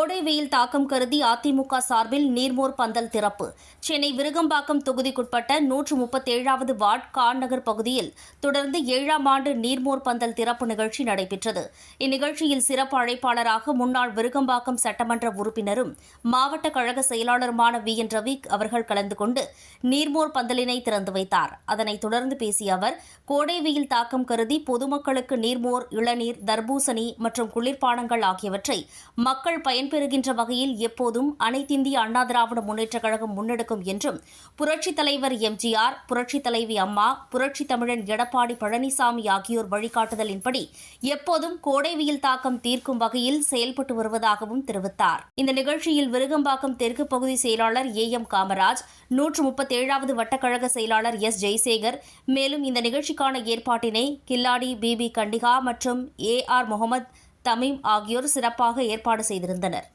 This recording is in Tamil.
வெயில் தாக்கம் கருதி அதிமுக சார்பில் நீர்மோர் பந்தல் திறப்பு. சென்னை விருகம்பாக்கம் தொகுதிக்குட்பட்ட நூற்று முப்பத்தேழாவது வார்டு கார்நகர் பகுதியில் தொடர்ந்து ஏழாம் ஆண்டு நீர்மோர் பந்தல் திறப்பு நிகழ்ச்சி நடைபெற்றது. இந்நிகழ்ச்சியில் சிறப்பு அழைப்பாளராக முன்னாள் விருகம்பாக்கம் சட்டமன்ற உறுப்பினரும் மாவட்ட கழக செயலாளருமான வி. என். ரவி அவர்கள் கலந்து கொண்டு நீர்மோர் பந்தலினை திறந்து வைத்தார். அதனைத் தொடர்ந்து பேசிய அவர் கோடை வெயில் தாக்கம் கருதி பொதுமக்களுக்கு நீர்மோர் இளநீர் தர்பூசணி மற்றும் குளிர்பானங்கள் ஆகியவற்றை மக்கள் பயன்பெறுகின்ற வகையில் எப்போதும் அனைத்திந்திய அண்ணா திராவிட முன்னேற்றக் கழகம் முன்னெடுக்கும் என்றும் புரட்சித் தலைவர் எம்ஜிஆர் புரட்சித் தலைவி அம்மா புரட்சித் தமிழன் எடப்பாடி பழனிசாமி ஆகியோர் வழிகாட்டுதலின்படி எப்போதும் கோடைவியல் தாக்கம் தீர்க்கும் வகையில் செயல்பட்டு வருவதாகவும் தெரிவித்தார். இந்த நிகழ்ச்சியில் விருகம்பாக்கம் தெற்கு பகுதி செயலாளர் ஏ. எம். காமராஜ் நூற்று முப்பத்தேழாவது வட்டக்கழக செயலாளர் எஸ். ஜெய்சேகர் மேலும் இந்த நிகழ்ச்சிக்கான ஏற்பாட்டினை கில்லாடி பிபி கண்டிகா மற்றும் ஏ. ஆர். முகமது தமீம் ஆகியோர் சிறப்பாக ஏற்பாடு செய்திருந்தனர்.